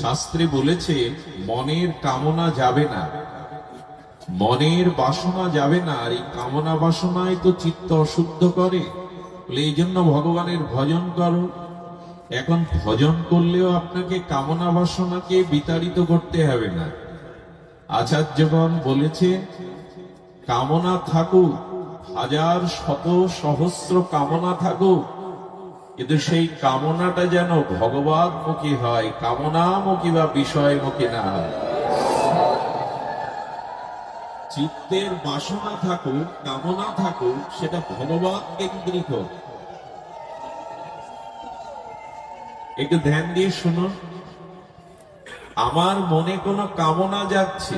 শাস্ত্রে বলেছে, মনের কামনা যাবে না। মনের বাসনা যাবে না, আর এই কামনা বাসনায় তো চিত্ত অশুদ্ধ করে। এই জন্য ভগবানের ভজন করো। এখন ভজন করলেও আপনাকে কামনা বাসনাকে বিতাড়িত করতে হবে না। আচার্যগণ বলেছে, কামনা থাকুক, হাজার শত সহস্র কামনা থাকুক কিন্তু সেই কামনাটা যেন ভগবানমুখী হয় কামনামুখী বা বিষয়মুখী না হয়। চিত্তের বাসনা থাকুক, কামনা থাকুক, সেটা ভগবান কেন্দ্রিক একটু ধ্যান দিয়ে শুনুন। আমার মনে কোনো কামনা যাচ্ছে,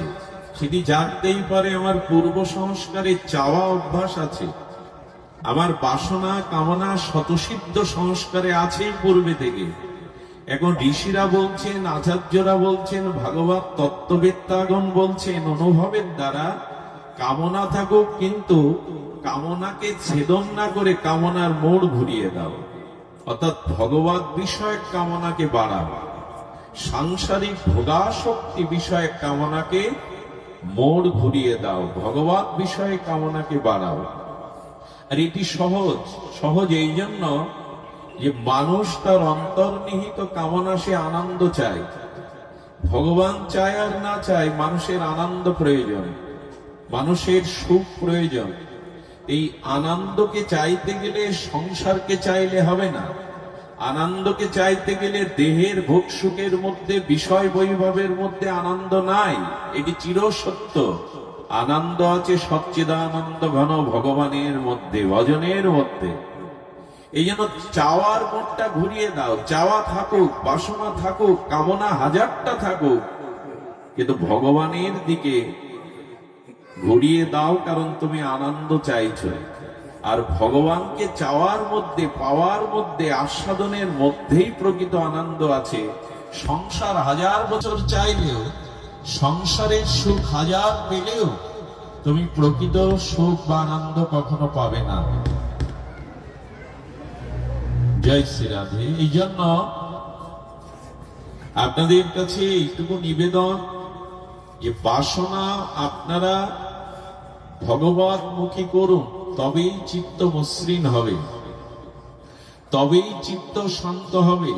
সেটি জানতেই পারে আমার পূর্ব সংস্কারে চাওয়া অভ্যাস আছে। আমার বাসনা, কামনা শতসিদ্ধ সংস্কারে আছেই পূর্বে থেকে। এখন ঋষিরা বলছেন, আচার্যরা বলছেন ভাগবত তত্ত্ববেত্তাগণ বলছেন, অনুভবের দ্বারা কামনা থাকুক, কিন্তু কামনাকে ছেদন না করে কামনার মোড় ঘুরিয়ে দাও। অর্থাৎ ভগবত বিষয়ক কামনাকে বাড়াও। সাংসারিক ভোগাশক্তি বিষয়ক কামনাকে মোড় ঘুরিয়ে দাও। ভগবত বিষয়ে কামনাকে বাড়াও। আর এটি সহজ সহজ এই জন্য যে মানুষ তার অন্তর্নিহিত কামনা সে আনন্দ চায়। ভগবান চায় আর না চায় মানুষের আনন্দ প্রয়োজন, মানুষের সুখ প্রয়োজন। এই আনন্দকে চাইতে গেলে সংসারকে চাইলে হবে না। আনন্দকে চাইতে গেলে দেহের ভোগ সুখের মধ্যে, বিষয় বৈভবের মধ্যে আনন্দ নাই, এটি চির সত্য আনন্দ আছে সচ্চিদানন্দ ঘন ভগবানের মধ্যে, ভজনের মধ্যে। এই জন্য চাওয়ার মোটটা ঘুরিয়ে দাও। চাওয়া থাকুক, বাসনা থাকুক, কামনা হাজারটা থাকুক। কিন্তু ভগবানের দিকে ঘুরিয়ে দাও, কারণ তুমি আনন্দ চাইছো। আর ভগবানকে চাওয়ার মধ্যে, পাওয়ার মধ্যে, আস্বাদনের মধ্যেই প্রকৃত আনন্দ আছে। সংসার হাজার বছর চাইলেও সংসারের সুখ হাজার পেলেও তুমি প্রকৃত সুখ বা আনন্দ কখনো পাবে না। জয় শ্রী রাধে। এই জন্য আপনাদের কাছে এইটুকু নিবেদন যে বাসনা আপনারা ভগবত মুখী করুন, তবেই চিত্ত মসৃণ হবে, তবেই চিত্ত শান্ত হবে।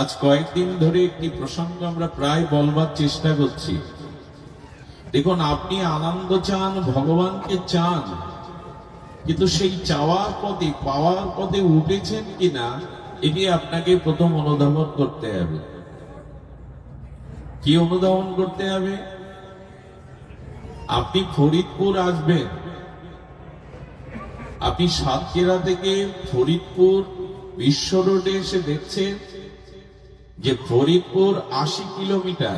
আজ কয়েকদিন ধরে একটি প্রসঙ্গ আমরা প্রায় বলবার চেষ্টা করছি। দেখুন, আপনি আনন্দ চান, ভগবানকে চান, কিন্তু সেই চাওয়ার পথে, পাওয়ার পথে উঠেছেন কিনা, এটি আপনাকে প্রথম অনুধাবন করতে হবে। কি অনুধাবন করতে হবে? আপনি ফরিদপুর আসবেন। আপনি সাতকেরা থেকে ফরিদপুর বিশ্ব রোডে এসে দেখছেন যে ফরিদপুর আশি কিলোমিটার,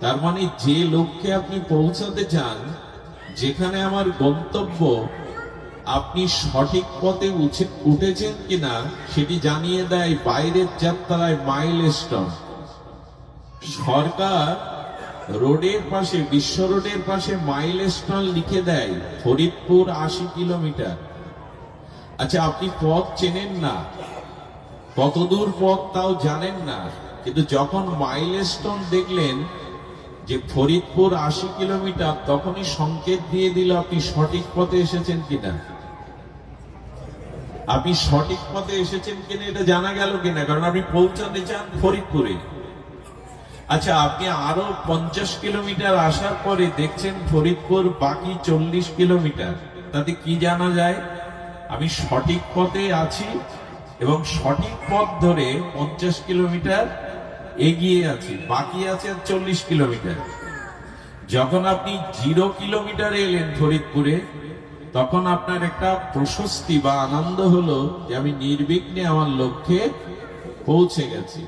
তার মানে যে লক্ষ্যে আপনি পৌঁছাতে চান, যেখানে আমার গন্তব্য, আপনি সঠিক পথে উঠে- উঠেছেন কিনা, সেটি জানিয়ে দেয় বাইরের যাত্রায় মাইল স্টোন সরকার রোডের পাশে, বিশ্ব রোডের পাশে মাইল স্টোন লিখে দেয়, ফরিদপুর আশি কিলোমিটার। আচ্ছা আপনি পথ চেনেন না। কতদূর পথ তাও জানেন না, কিন্তু যখন মাইল স্টোন দেখলেন যে ফরিদপুর আশি কিলোমিটার, তখনই সংকেত দিয়ে দিল আপনি সঠিক পথে এসেছেন কিনা। আপনি সঠিক পথে এসেছেন কিনা এটা জানা গেল কিনা? কারণ আপনি পৌঁছাতে চান ফরিদপুরে। আচ্ছা আপনি আরও পঞ্চাশ কিলোমিটার আসার পরে দেখছেন ফরিদপুর বাকি চল্লিশ কিলোমিটার। তাতে কি জানা যায়? আমি সঠিক পথে আছি এবং সঠিক পথ ধরে পঞ্চাশ কিলোমিটার এগিয়ে আছি, বাকি আছে চল্লিশ কিলোমিটার। যখন আপনি জিরো কিলোমিটার এলেন ফরিদপুরে, তখন আপনার একটা প্রশস্তি বা আনন্দ হলো যে আমি নির্বিঘ্নে আমার লক্ষ্যে পৌঁছে গেছি।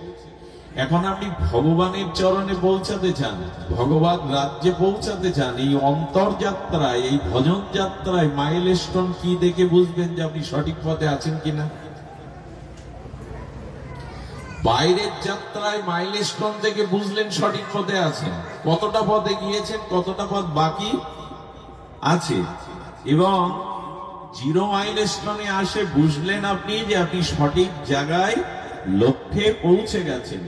এখন আপনি ভগবানের চরণে পৌঁছাতে চান ভগবান রাজ্যে পৌঁছাতে চান, এই অন্তর্যাত্রায়, এই ভজন যাত্রায় মাইল স্টোন কি দেখে বুঝবেন যে আপনি সঠিক পথে আছেন কিনা? বাইরের যাত্রায় মাইল স্টোন থেকে বুঝলেন সঠিক পথে আছেন কতটা পথে গিয়েছেন, কতটা পথ বাকি আছে? এবং জিরো মাইল স্টোনে আসে বুঝলেন আপনি যে আপনি সঠিক জায়গায় লক্ষ্যে পৌঁছে গেছেন।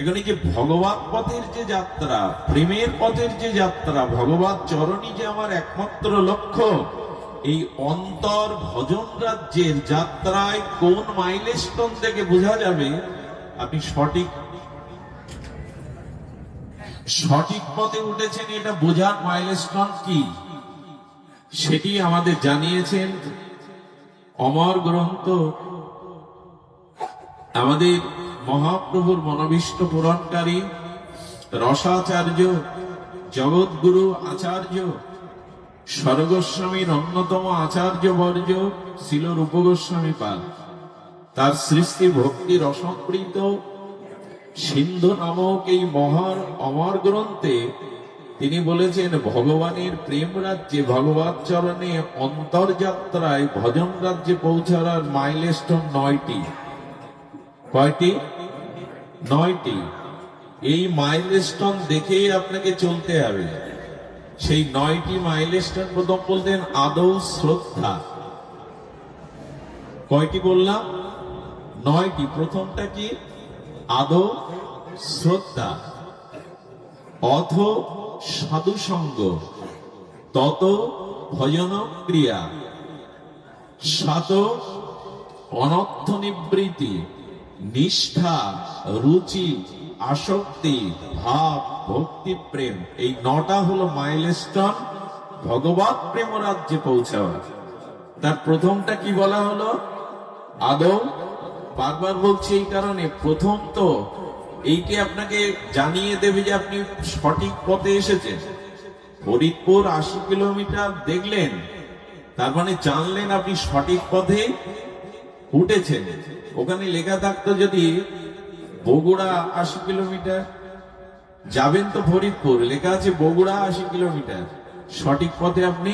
এখানে যে ভগবত পথের যে যাত্রা, প্রেমের পথের যে যাত্রা, ভগবত চরণই যে আমার একমাত্র লক্ষ্য, এই অন্তর ভজন রাজ্যের যাত্রায় কোন মাইলস্টোন থেকে বোঝা যাবে আপনি সঠিক। সঠিক পথে উঠেছেন, এটা বোঝার মাইলস্টোন কি? সেটি আমাদের জানিয়েছেন অমর গ্রন্থ। আমাদের মহাপ্রভুর মনোবিষ্ট পুরনকারী রসাচার্য জগৎগুরু আচার্য, স্বর্গস্বামীর অন্যতম আচার্য বর্জ ছিল রূপগোস্বামী পাল। তার সৃষ্টি ভক্তি রসমৃত সিন্ধু নামক এই মহান অমর গ্রন্থে তিনি বলেছেন, ভগবানের প্রেম রাজ্যে, ভগবত চরণে অন্তর্যাত্রায় ভজন রাজ্যে পৌঁছার মাইলস্টোন নয়টি। কয়টি? নয়টি। এই মাইলস্টোন দেখেই আপনাকে চলতে হবে। সেই নয়টি মাইলস্টোন প্রথম বলতেন আদৌ শ্রদ্ধা। কয়টি বললাম? নয়টি প্রথমটা কি? আদৌ শ্রদ্ধা অথ সাধু সঙ্গ তত ভজন ক্রিয়া সাত অনর্থ নিবৃত্তি নিষ্ঠা, রুচি, আসক্তি, ভাব, ভক্তি, প্রেম। এই নটা হলো মাইলস্টোন ভগবত প্রেম রাজ্যে পৌঁছাওয়া। তার প্রথমটা কি বলা হলো? আদৌ বারবার বলছি এই কারণে, প্রথম তো এইটি আপনাকে জানিয়ে দেবে যে আপনি সঠিক পথে এসেছেন। ফরিদপুর আশি কিলোমিটার দেখলেন, তার মানে জানলেন আপনি সঠিক পথে উঠেছেন। ওখানে লেখা থাকতো যদি বগুড়া আশি কিলোমিটার, যাবেন তো ফরিদপুর, লেখা আছে বগুড়া আশি কিলোমিটার। সঠিক পথে আপনি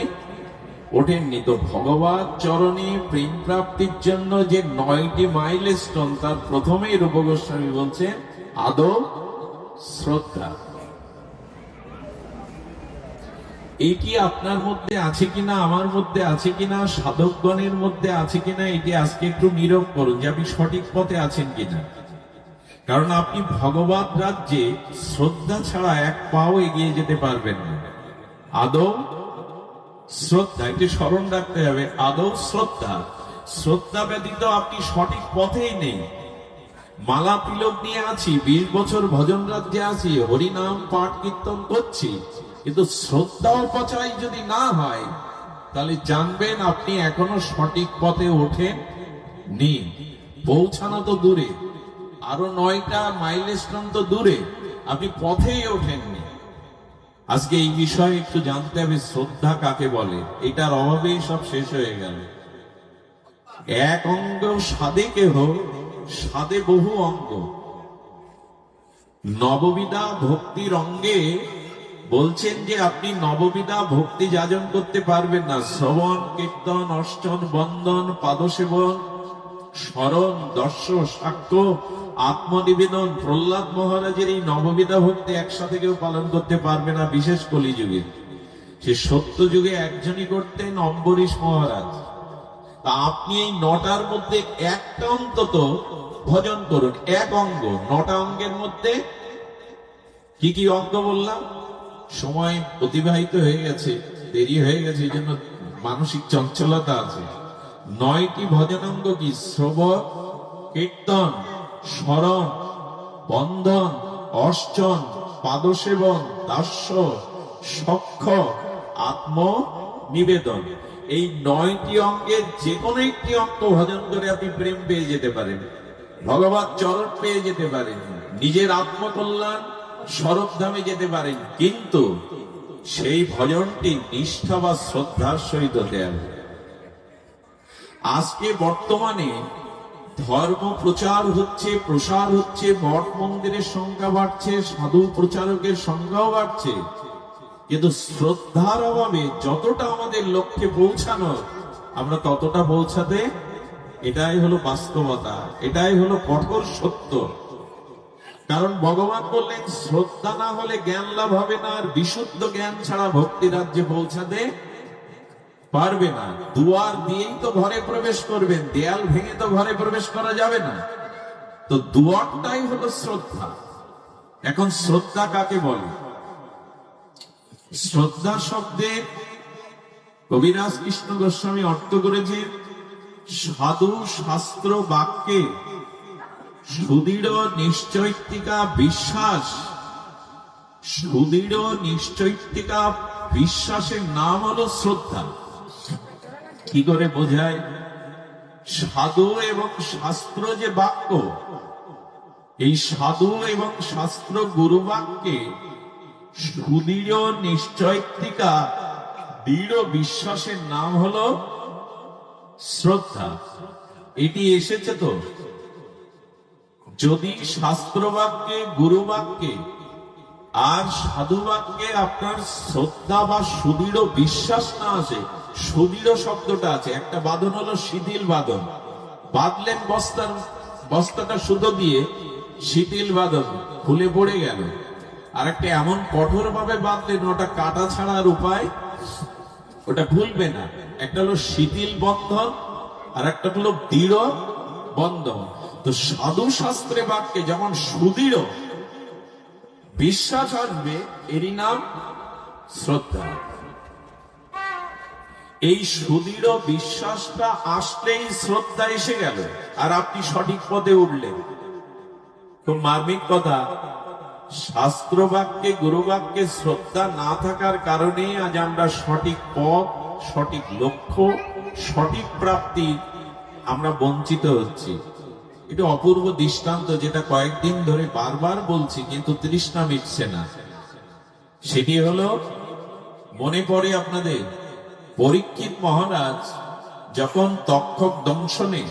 ওঠেননি তো ভগবান চরণে প্রেম প্রাপ্তির জন্য যে নয়টি মাইল স্টোন তার প্রথমেই রূপ গোস্বামী বলছেন, আদৌ শ্রদ্ধা। এটি আপনার মধ্যে আছে কিনা, আমার মধ্যে আছে কিনা, সাধকগণের মধ্যে আছে কিনা, এটি আজকে একটু নীরব করুন যে আপনি সঠিক পথে আছেন কিনা। কারণ আপনি ভগবত রাজ্যে শ্রদ্ধা ছাড়া এক পাও এগিয়ে যেতে পারবেন না। আদৌ শ্রদ্ধা এটি স্মরণ রাখতে হবে, আদৌ শ্রদ্ধা? শ্রদ্ধা ব্যতীত আপনি সঠিক পথেই নেই। মালা তিলক নিয়ে আছি, বিশ বছর ভজন রাজ্যে আছি, হরিনাম পাঠ কীর্তন করছি। কিন্তু শ্রদ্ধা অপচয় যদি না হয়, তাহলে জানবেন আপনি এখনও সঠিক পথে ওঠেন নি পৌঁছানো তো দূরে, আরও নয়টা মাইলস্টোন তো দূরে, আপনি পথেই ওঠেননি। আজকে এই বিষয়ে একটু জানতে হবে, শ্রদ্ধা কাকে বলে? এটার অভাবেই সব শেষ হয়ে গেল। এক অঙ্গ সাদে কেহ সাদে বহু অঙ্গ। নববিধা ভক্তির অঙ্গে বলছেন যে, আপনি নববিধা ভক্তি যাজন করতে পারবেন না। শ্রবণ, কীর্তন অষ্টন বন্দন, পাদসেবন, স্মরণ দর্শ সাক্ষ্য আত্মনিবেদন প্রহ্লাদ মহারাজের এই নববিধা ভক্তি একসাথে কেউ পালন করতে পারবে না, বিশেষ কলিযুগে। সে সত্য যুগে একজনই করতেন অম্বরীশ মহারাজ। তা আপনি এই নটার মধ্যে একটা অন্তত ভজন করুন, এক অঙ্গ, নটা অঙ্গের মধ্যে কি কি অঙ্গ বললাম? সময় অতিবাহিত হয়ে গেছে, দেরি হয়ে গেছে, এই জন্য মানসিক চঞ্চলতা আছে। নয়টি ভজনাঙ্গ কি? শ্রবণ, কীর্তন স্মরণ, বন্ধন, অর্চন, পাদসেবন, দাস্য, সক্ষ আত্ম নিবেদন এই নয়টি অঙ্গের যে কোনো একটি অঙ্গ ভজন করে আপনি প্রেম পেয়ে যেতে পারেন। ভগবান চরণ পেয়ে যেতে পারেন। নিজের আত্মকল্যাণ স্বরূপধামে যেতে পারেন। কিন্তু সেই ভজনটি নিষ্ঠা বা শ্রদ্ধার সহিত হতে হবে আজকে বর্তমানে ধর্ম প্রচার হচ্ছে, প্রসার হচ্ছে, মঠ মন্দিরের সংখ্যা বাড়ছে, সাধু প্রচারকের সংখ্যাও বাড়ছে। কিন্তু শ্রদ্ধার অভাবে যতটা আমাদের লক্ষ্যে পৌঁছানো, আমরা ততটা পৌঁছাতে এটাই হলো বাস্তবতা, এটাই হলো কঠোর সত্য। কারণ ভগবান বললেন, শ্রদ্ধা না হলে জ্ঞান লাভ হবে না, আর বিশুদ্ধ জ্ঞান ছাড়া ভক্তি রাজ্যে পৌঁছাতে পারবে না। দুয়ার দিয়েই তো ঘরে প্রবেশ করবেন, দেয়াল ভেঙে তো ঘরে প্রবেশ করা যাবে না। তো দুয়ারটাই হলো শ্রদ্ধা। এখন শ্রদ্ধা কাকে বলে? শ্রদ্ধা শব্দে কবিরাজ কৃষ্ণ গোস্বামী অর্থ করেছেন সাধু শাস্ত্র বাক্যে সুদৃঢ় নিশ্চয়িকা বিশ্বাস, সুদৃঢ় নিশ্চয়িকা বিশ্বাসের নাম হলো শ্রদ্ধা। কি করে বোঝায়? সাধু এবং শাস্ত্র যে বাক্য, এই সাধু এবং শাস্ত্র গুরু বাক্যে সুদৃঢ় নিশ্চয়িকা দৃঢ় বিশ্বাসের নাম হলো শ্রদ্ধা। এটি এসেছে তো? যদি শাস্ত্র বাক্যে গুরু বাক্যে আর সাধু বাক্যে আপনার শ্রদ্ধা বা সুদৃঢ় বিশ্বাস না আসে সুদৃঢ় শব্দটা আছে। একটা বাঁধন হলো শিথিল বাঁধন। বাঁধলেন বস্তার বস্তাটা সুতো দিয়ে শিথিল বাঁধন, খুলে পড়ে গেল। আর একটা এমন কঠোর ভাবে বাঁধলেন, ওটা কাটা ছাড়ার উপায় ওটা ভুলবে না। একটা হলো শিথিল বন্ধন আর একটা হলো দৃঢ় বন্ধন। তো সাধু শাস্ত্রে বাক্যে যেমন সুদৃঢ়, বিশ্বাস আসবে, এরই নাম শ্রদ্ধা। এই সুদৃঢ় বিশ্বাসটা আসলেই শ্রদ্ধা এসে গেল, আর আপনি সঠিক পদে উঠলেন। খুব মার্মিক কথা শাস্ত্র বাক্যে গুরু বাক্যে শ্রদ্ধা না থাকার কারণে আজ আমরা সঠিক পথ, সঠিক লক্ষ্য, সঠিক প্রাপ্তি আমরা বঞ্চিত হচ্ছি। এটা অপূর্ব দৃষ্টান্ত যেটা কয়েকদিন ধরে বারবার বলছি, কিন্তু তৃষ্ণা মিটছে না। সেটি হলো, মনে পড়ে আপনাদের পরীক্ষিত মহারাজ যখন তক্ষক দংশনে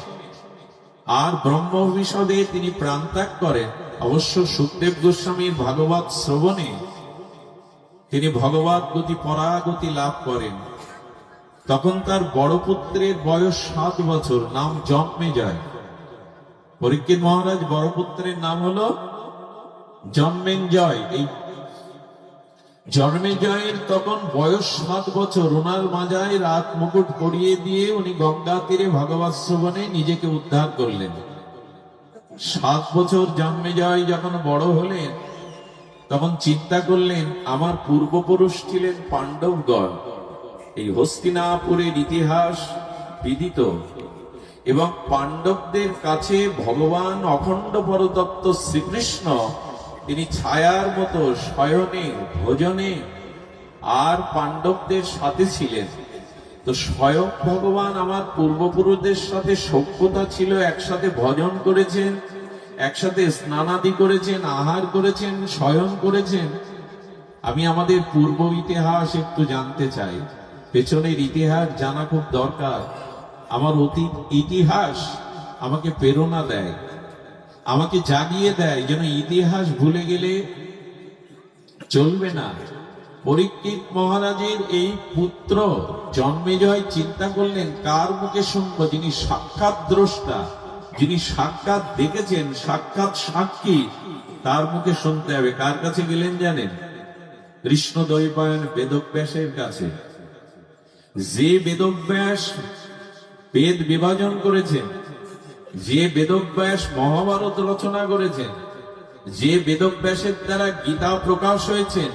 আর ব্রহ্ম বিশদে তিনি প্রাণত্যাগ করেন, অবশ্য সুখদেব গোস্বামীর ভাগবত শ্রবণে তিনি ভগবত গতি, পরাগতি লাভ করেন। তখন তার বড় পুত্রের বয়স সাত বছর, নাম জন্মে যায়। পরীক্ষিত মহারাজ বড় পুত্রের নাম হলো জন্মেঞ্জয় এই জন্মেজয়ের তখন বয়স সাত বছর। ওনার মাজায় রাত মুকুট পরিয়ে দিয়ে উনি গঙ্গা তীরে ভগবত শ্রবণে নিজেকে উদ্ধার করলেন। সাত বছর জন্মেজয় যখন বড় হলেন, তখন চিন্তা করলেন, আমার পূর্বপুরুষ ছিলেন পাণ্ডবগণ। এই হস্তিনাপুরের ইতিহাস বিদিত এবং পাণ্ডবদের কাছে ভগবান অখণ্ড পরতত্ত্ব শ্রীকৃষ্ণ তিনি ছায়ার মতো শয়নে, ভোজনে আর পাণ্ডবদের সাথে ছিলেন। তো স্বয়ং ভগবান আমার পূর্বপুরুষদের সাথে সভ্যতা ছিল, একসাথে ভজন করেছেন, একসাথে স্নানাদি করেছেন, আহার করেছেন, শয়ন করেছেন। আমি আমাদের পূর্ব ইতিহাস একটু জানতে চাই। পেছনের ইতিহাস জানা খুব দরকার। আমার অতীত ইতিহাস আমাকে প্রেরণা দেয়। আমাকে জাগিয়ে দেয়, যেন ইতিহাস ভুলে গেলে চলবে না। পরীক্ষিত মহারাজের এই পুত্র জন্মেজয় চিন্তা করলেন, কার মুখে শুনব? যিনি সাক্ষাৎ দ্রষ্টা, যিনি সাক্ষাৎ দেখেছেন, সাক্ষাৎ সাক্ষী, তার মুখে শুনতে হবে। কার কাছে গেলেন জানেন? কৃষ্ণ দৈপায়ন বেদব্যাসের কাছে। যে বেদব্যাস বেদ বিভাজন করেছেন যে বেদব্যাস মহাভারত রচনা করেছেন, যে বেদব্যাসের দ্বারা গীতা প্রকাশ হয়েছেন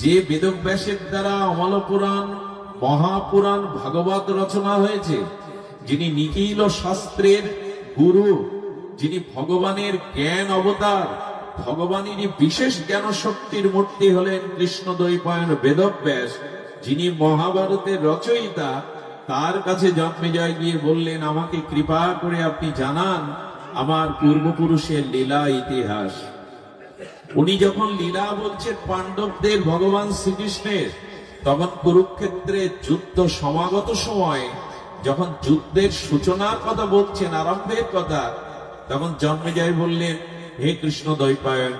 যে বেদব্যাসের দ্বারা অমল পুরাণ মহাপুরাণ ভাগবত রচনা হয়েছে, যিনি নিখিল শাস্ত্রের গুরু, যিনি ভগবানের জ্ঞান অবতার, ভগবানেরই বিশেষ জ্ঞান শক্তির মূর্তি হলেন কৃষ্ণ দৈপায়ন বেদব্যাস, যিনি মহাভারতের রচয়িতা তার কাছে জন্মেজয় গিয়ে বললেন, আমাকে কৃপা করে আপনি জানান আমার পূর্বপুরুষের লীলা ইতিহাস। উনি যখন লীলা বলছেন পাণ্ডবদের, ভগবান শ্রীকৃষ্ণের, তখন কুরুক্ষেত্রে যুদ্ধ সমাগত সময় যখন যুদ্ধের সূচনার কথা বলছেন, আরম্ভের কথা, তখন জন্মেজয় বললেন, হে কৃষ্ণ দৈপায়ন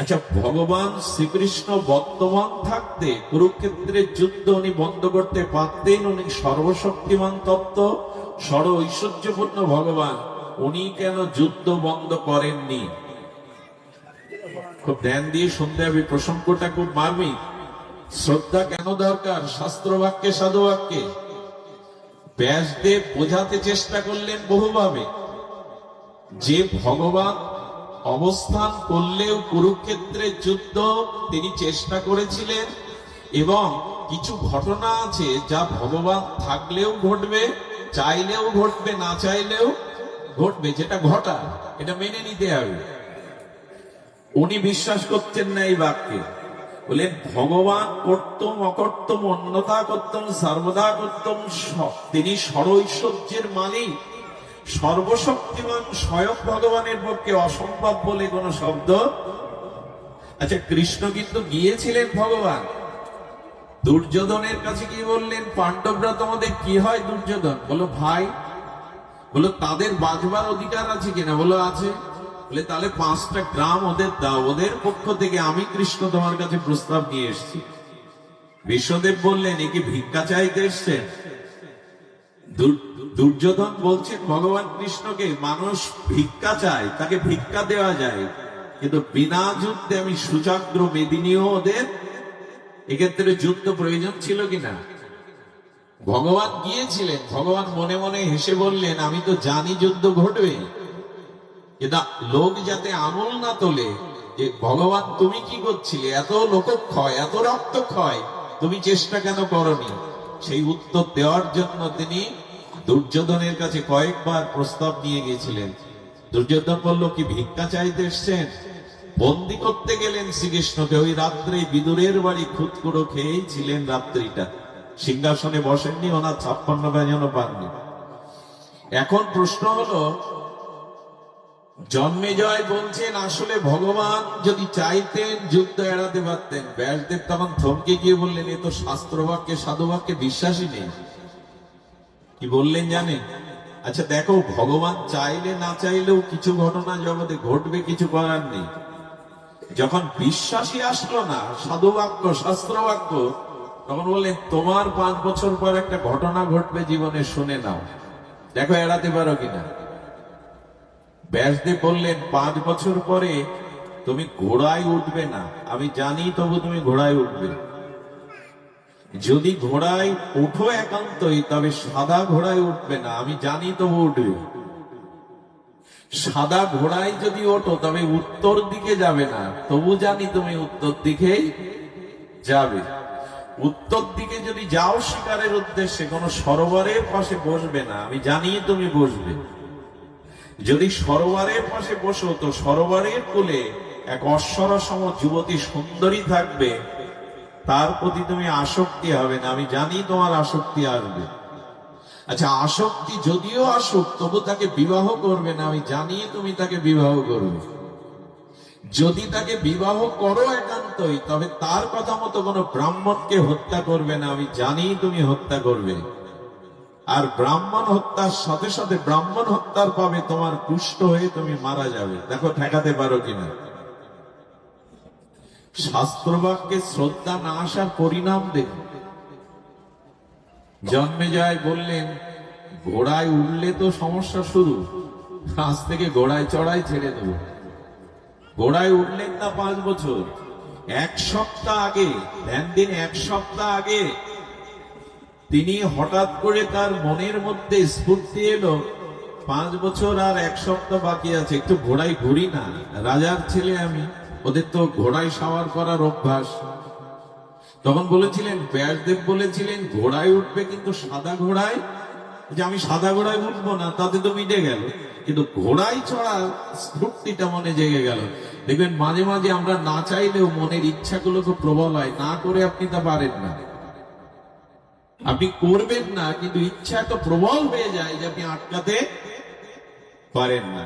আচ্ছা ভগবান শ্রীকৃষ্ণ বর্তমান থাকতে, কুরুক্ষেত্রের যুদ্ধ উনি বন্ধ করতে পারতেন, উনি সর্বশক্তিমান তত্ত্ব সর্ব ঐশ্বর্যপূর্ণ ভগবান, উনি কেন যুদ্ধ বন্ধ করেননি? খুব ধ্যান দিয়ে শুনতে হবে, প্রসঙ্গটা খুব মার্মিক। শ্রদ্ধা কেন দরকার? শাস্ত্র বাক্যে সাধু বাক্যে ব্যাসদেব বোঝাতে চেষ্টা করলেন বহুভাবে। যে ভগবান অবস্থান করলেও কুরুক্ষেত্রের যুদ্ধ তিনি চেষ্টা করেছিলেন এবং কিছু ঘটনা আছে যা ভগবান থাকলেও ঘটবে, চাইলেও ঘটবে, না চাইলেও ঘটবে, যেটা ঘটা এটা মেনে নিতে হবে। উনি বিশ্বাস করতেন না এই বাক্যে। বলেন, ভগবান কর্তম অকর্তম অন্যতা কর্তম, সর্বদা কর্তম তিনি সরৈশ্বর্যের মালিক। সর্বশক্তিমান স্বয়ং ভগবানের পক্ষে অসম্ভব বলে কোনো শব্দ? আচ্ছা কৃষ্ণ কিন্তু গিয়েছিলেন ভগবান। দুর্যোধনের কাছে কি বললেন, পাণ্ডবরা তোমাদের কি হয় দুর্যোধন? বলো, ভাই। বলো, তাদের বাঁচবার অধিকার আছে কিনা? বলো, আছে। বলে, তাহলে পাঁচটা গ্রাম ওদের দাও। ওদের পক্ষ থেকে আমি কৃষ্ণ তোমার কাছে প্রস্তাব নিয়ে এসেছি। বিশ্বদেব বললেন, এ কি ভিক্ষা চাইতে এসছেন? দুর্যোধন বলছেন, ভগবান কৃষ্ণকে মানুষ ভিক্ষা চায়, তাকে ভিক্ষা দেওয়া যায়। কিন্তু বিনা যুদ্ধে আমি সুচাগ্র মেদিনীয় ওদের। এক্ষেত্রে যুদ্ধ প্রয়োজন ছিল কিনা? ভগবান গিয়েছিলেন, ভগবান মনে মনে হেসে বললেন, আমি তো জানি যুদ্ধ ঘটবে। কিন্তু লোক যাতে আমল না তোলে, যে ভগবান তুমি কি করছিলে? এত লোকক্ষয়, এত রক্তক্ষয়, তুমি চেষ্টা কেন করনি? সেই উত্তর দেওয়ার জন্য তিনি দুর্যোধনের কাছে কয়েকবার প্রস্তাব নিয়ে গিয়েছিলেন। দুর্যোধন বলল, কি ভিক্ষা চাইতে এসছেন? বন্দি করতে গেলেন শ্রীকৃষ্ণকে। ওই রাত্রে বিদুরের বাড়ি খুদকুড়ো খেয়েই ছিলেন রাত্রিটা। সিংহাসনে বসেননি, ওনার ছাপ্পান্ন ব্যঞ্জনও পাননি। এখন প্রশ্ন হলো জন্মেজয় বলছেন, আসলে ভগবান যদি চাইতেন যুদ্ধ এড়াতে পারতেন। ব্যাসদেব তখন থমকে গিয়ে বললেন, এ তো শাস্ত্র বাক্যে সাধু বাক্যে বিশ্বাসই নেই। কি বললেন জানেন আচ্ছা দেখো, ভগবান চাইলে না চাইলেও কিছু ঘটনা জগতে ঘটবে, কিছু করার নেই। যখন বিশ্বাসী আসলো না সাধু বাক্য শাস্ত্র বাক্য তখন বললেন, তোমার পাঁচ বছর পর একটা ঘটনা ঘটবে, জীবনে শুনে নাও। দেখো, এড়াতে পারো কিনা? ব্যাসদেব বললেন, পাঁচ বছর পরে তুমি ঘোড়ায় উঠবে না। আমি জানি, তবু তুমি ঘোড়ায় উঠবে। যদি ঘোড়ায় উঠো একান্তই, তবে সাদা ঘোড়ায় উঠবে না। আমি জানি তবু উঠবে সাদা ঘোড়ায় যদি ওঠো, তবে উত্তর দিকে যাবে না। তবু জানি তুমি উত্তর দিকেই যাবে। উত্তর দিকে যদি যাও শিকারের উদ্দেশ্যে, কোনো সরোবরের পাশে বসবে না। আমি জানি তুমি বসবে। যদি সরোবরের পাশে বসো, তো সরোবরের কোলে এক অশ্বরসম যুবতী সুন্দরী থাকবে। তার প্রতি তুমি আসক্তি হবে না, আমি জানি তোমার আসক্তি আসবে। আচ্ছা আসক্তি যদিও আসুক, তবু তাকে বিবাহ করবে না, আমি জানি তুমি তাকে বিবাহ করবে। যদি তাকে বিবাহ করো একান্তই, তবে তার কথা মতো কোনো ব্রাহ্মণকে হত্যা করবে না, আমি জানি তুমি হত্যা করবে। আর ব্রাহ্মণ হত্যার সাথে সাথে ব্রাহ্মণ হত্যার পাবে তোমার পুষ্ট হয়ে তুমি মারা যাবে। দেখো, ঠেকাতে পারো কিনা। শাস্ত্রবাক্যে শ্রদ্ধা না আসার পরিণাম দেখো জন্মে যায় বললেন, ঘোড়ায় উঠলে তো সমস্যা শুরু, আজ থেকে ঘোড়ায় চড়াই ছেড়ে দেবো। ঘোড়ায় উঠলেন না পাঁচ বছর, এক সপ্তাহ আগে ধ্যান দিন এক সপ্তাহ আগে। তিনি হঠাৎ করে তার মনের মধ্যে স্ফূর্তি এলো, পাঁচ বছর আর এক সপ্তাহ বাকি আছে, একটু ঘোড়ায় ঘুরি না, রাজার ছেলে আমি। ওদের তো ঘোড়ায় সাওয়ার করার অভ্যাস। তখন বলেছিলেন, ব্যাসদেব বলেছিলেন, ঘোড়ায় উঠবে কিন্তু সাদা ঘোড়ায়? যে আমি সাদা ঘোড়ায় উঠবো না, তাতে তো মিটে গেল। কিন্তু ঘোড়ায় চড়া স্ফূর্তিটা মনে জেগে গেল। দেখবেন, মাঝে মাঝে আমরা না চাইলেও মনের ইচ্ছাগুলোকে প্রবল হয়, না করে আপনি তা পারেন না। আপনি করবেন না, কিন্তু ইচ্ছা তো প্রবল হয়ে যায় যে আপনি আটকাতে পারেন না।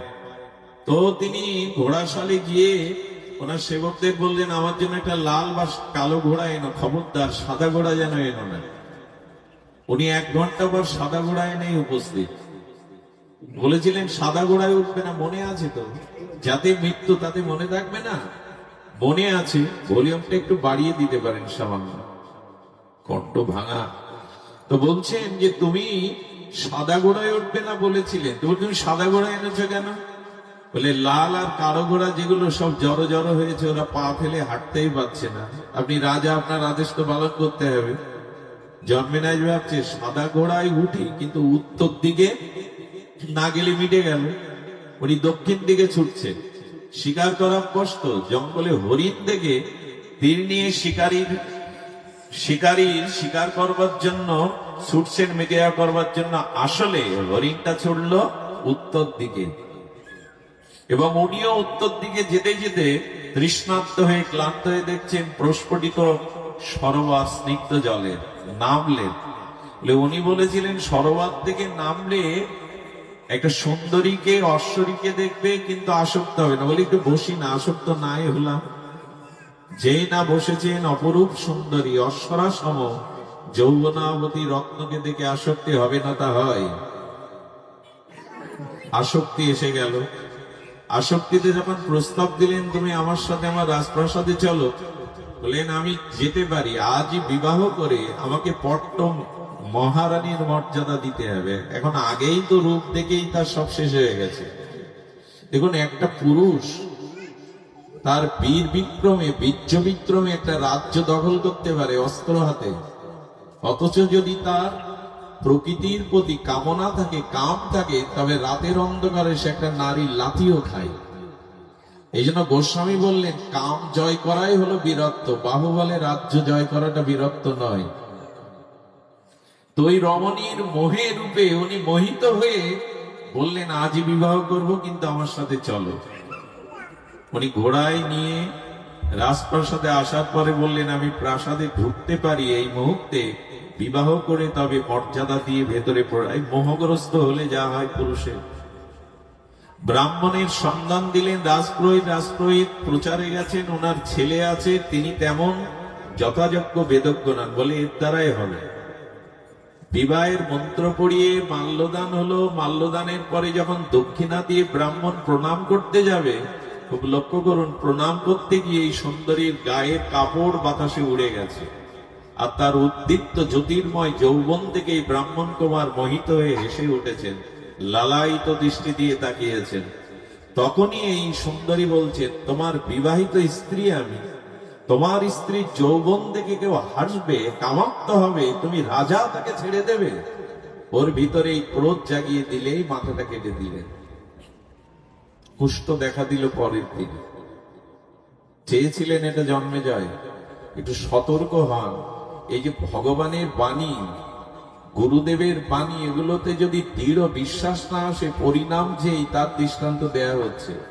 তো তিনি ঘোড়াশালে গিয়ে ওনার সেবকদের বললেন, আমার জন্য একটা লাল বা কালো ঘোড়া এনো, খবরদার সাদা ঘোড়া যেন এনো না। উনি এক ঘণ্টা পর সাদা ঘোড়ায় এনেই উপস্থিত। বলেছিলেন, সাদা ঘোড়ায় উঠবে না, মনে আছে তো? যাতে মৃত্যু তাতে মনে থাকবে না? মনে আছে, ভলিউমটা একটু বাড়িয়ে দিতে পারেন সামান্য। কণ্ঠ ভাঙা। তো বলছেন যে, তুমি সাদা ঘোড়ায় উঠবে না বলেছিলেন তো তুমি সাদা ঘোড়ায় এনেছো কেন? বলে, লাল আর কালো ঘোড়া যেগুলো সব জড়ো জড়ো হয়েছে, ওরা পা ফেলে হাঁটতেই পারছে না। আপনি রাজা, আপনার আদেশ তো পালন করতে হবে। জন্মেনাজ ভাবছে, সাদা ঘোড়ায় উঠি, কিন্তু উত্তর দিকে না গেলে মিটে গেল। উনি দক্ষিণ দিকে ছুটছেন। শিকার করা কষ্ট, জঙ্গলে হরিণ দেখে তীর নিয়ে শিকারীর শিকারীর শিকার করবার জন্য ছুটছেন মেঘেয়া করবার জন্য। আসলে হরিণটা ছুটল উত্তর দিকে। এবং উনিও উত্তর দিকে যেতে যেতে তৃষ্ণার্ত হয়ে ক্লান্ত হয়ে দেখছেন প্রস্ফুটিত সরোবর স্নিগ্ধ জলের নামলেন উনি বলেছিলেন সরোবর থেকে নামলে একটা সুন্দরীকে, অশ্বরীকে দেখবে, কিন্তু আসক্ত হবে না। বলে একটু বসি না, আসক্ত নাই হলাম। যেই না বসেছেন অপরূপ সুন্দরী অশ্বরা সম যৌবনাবতী রত্নকে দেখে আসক্তি হবে না তা হয়। আসক্তি এসে গেল। আসক্তিতে যখন প্রস্তাব দিলেন, তুমি আমার সাথে আমার রাজপ্রাসাদে চলো। বললেন, আমি যেতে পারি। আজই বিবাহ করে আমাকে পট্ট মহারানীর মর্যাদা দিতে হবে। এখন আগেই তো রূপ দেখেই তার সব শেষ হয়ে গেছে। দেখুন, একটা পুরুষ তার বীর বিক্রমে, বীর্য বিক্রমে একটা রাজ্য দখল করতে পারে অস্ত্র হাতে। অথচ যদি তার প্রকৃতির প্রতি কামনা থাকে, কাম থাকে, তবে রাতের অন্ধকারে সে একটা নারী লাথিও খায়। এই জন্য গোস্বামী বললেন, কাম জয় করাই হলো বীরত্ব, বাহুবলে রাজ্য জয় করাটা বীরত্ব নয়। তো ওই রমণীর মোহে রূপে উনি মোহিত হয়ে বললেন, আজই বিবাহ করব, কিন্তু আমার সাথে চলো। উনি ঘোড়ায় নিয়ে রাজপ্রাসাদে আসার পরে বললেন, আমি প্রাসাদে ঢুকতে পারি এই মুহূর্তে। বিবাহ করে তবে মর্যাদা দিয়ে ভেতরে পড়ায় মোহগ্রস্ত হলে যা হয় পুরুষের। ব্রাহ্মণের সন্ধান দিলেন রাজপুরোহিত। রাজপুরোহিত প্রচারে গেছেন, ওনার ছেলে আছে, তিনি তেমন যথাযোগ্য বেদজ্ঞ নন। বলে, এর দ্বারাই হবে। বিবাহের মন্ত্র পড়িয়ে মাল্যদান হলো। মাল্যদানের পরে যখন দক্ষিণা দিয়ে ব্রাহ্মণ প্রণাম করতে যাবে খুব লক্ষ্য করুন, প্রণাম করতে গিয়ে এই সুন্দরীর গায়ের কাপড় বাতাসে উড়ে গেছে। আর তার উদ্দীপ্ত জ্যোতির্ময় যৌবন থেকে এই ব্রাহ্মণ কুমার মোহিত হয়ে হেসে উঠেছেন, লালায়িত দৃষ্টি দিয়ে তাকিয়েছেন। তখনই এই সুন্দরী বলছেন, তোমার বিবাহিত স্ত্রী আমি। তোমার স্ত্রী যৌবন দেখে কেউ হাসবে, কামাক্ত হবে, তুমি রাজা তাকে ছেড়ে দেবে। ওর ভিতরে এই ক্রোধ জাগিয়ে দিলেই মাথাটা কেটে দিলেন। কুষ্ঠ দেখা দিল পরের দিন। চেয়েছিলেন এটা জন্মে যায়। একটু সতর্ক হন। এই যে ভগবানের বাণী, গুরুদেবের বাণী, এগুলোতে যদি দৃঢ় বিশ্বাস না আসে, পরিণাম যেই, তার দৃষ্টান্ত দেয়া হচ্ছে।